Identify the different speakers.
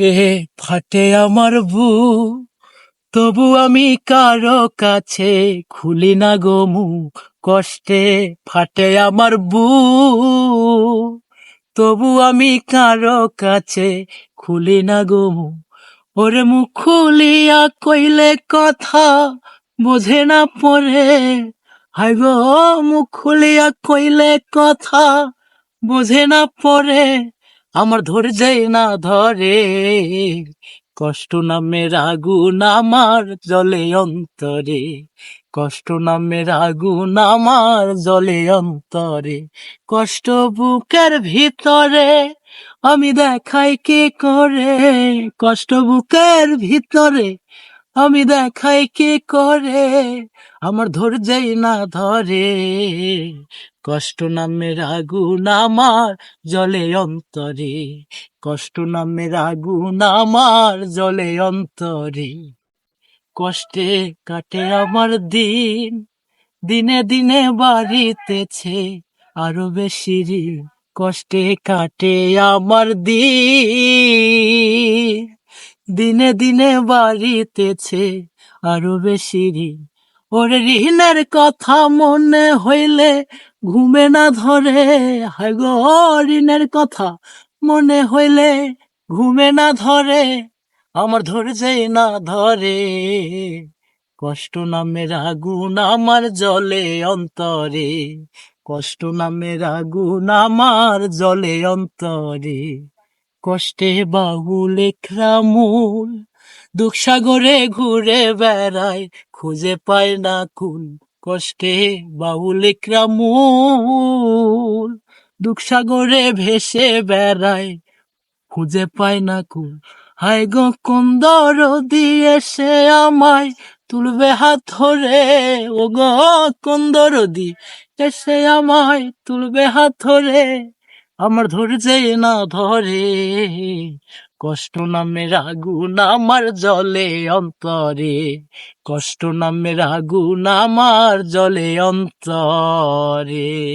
Speaker 1: হে ফাটে আমার বু তবু আমি কারও কাছে খুলি না গো মুখ কষ্টে ফাটে আমার বু তবু আমি কারও কাছে খুলি না গো মুখ ওরে মুখ খুলিয়া কইলে কথা বোঝে না পরে। হাই গো মুখ খুলিয়া কইলে কথা বোঝে না পরে। আমার ধৈর্যই না ধরে। কষ্ট নামের আগুন আমার জলে অন্তরে। কষ্ট নামের আগুন আমার জলে অন্তরে। কষ্ট বুকের ভিতরে আমি দেখাই কি করে? কষ্ট বুকের ভিতরে আমি দেখাই কি করে? আমার ধৈর্যই না ধরে। কষ্ট নামের আগুন আমার জলে অন্তরে। কষ্ট নামের আগুন আমার জলে অন্তরে। কষ্টে কাটে আমার দিন, দিনে দিনে বাড়িতেছে। আরও বেশি কষ্টে কাটে আমার দিন। দিনে দিনে বাড়িতেছে আরও বেশি ওর ঋণের কথা মনে হইলে ঘুমে না ধরে। হায় গো, ঋণের কথা মনে হইলে ঘুমে না ধরে। আমার ধৈর্যই না ধরে। কষ্ট নামের আগুন আমার জলে অন্তরে। কষ্ট নামের আগুন আমার জলে অন্তরে। কষ্টে বাহুল মূল দুঃখ সাগরে ঘুরে বেড়ায়, খুঁজে পায় না কুল কষ্টে বাউল মূল দুঃখ সাগরে ভেসে বেড়ায়, খুঁজে পায় না কুল হায় গো কন্দর দিয়ে সে আমায় তুলবে হাত ধরে? ও গো কন্দর দি এসে আমায় তুলবে হাত ধরে? আমার ধৈর্যই না ধরে। কষ্ট নামে আগুন আমার জলে অন্তরে। কষ্ট নামে আগুন আমার জলে অন্তরে।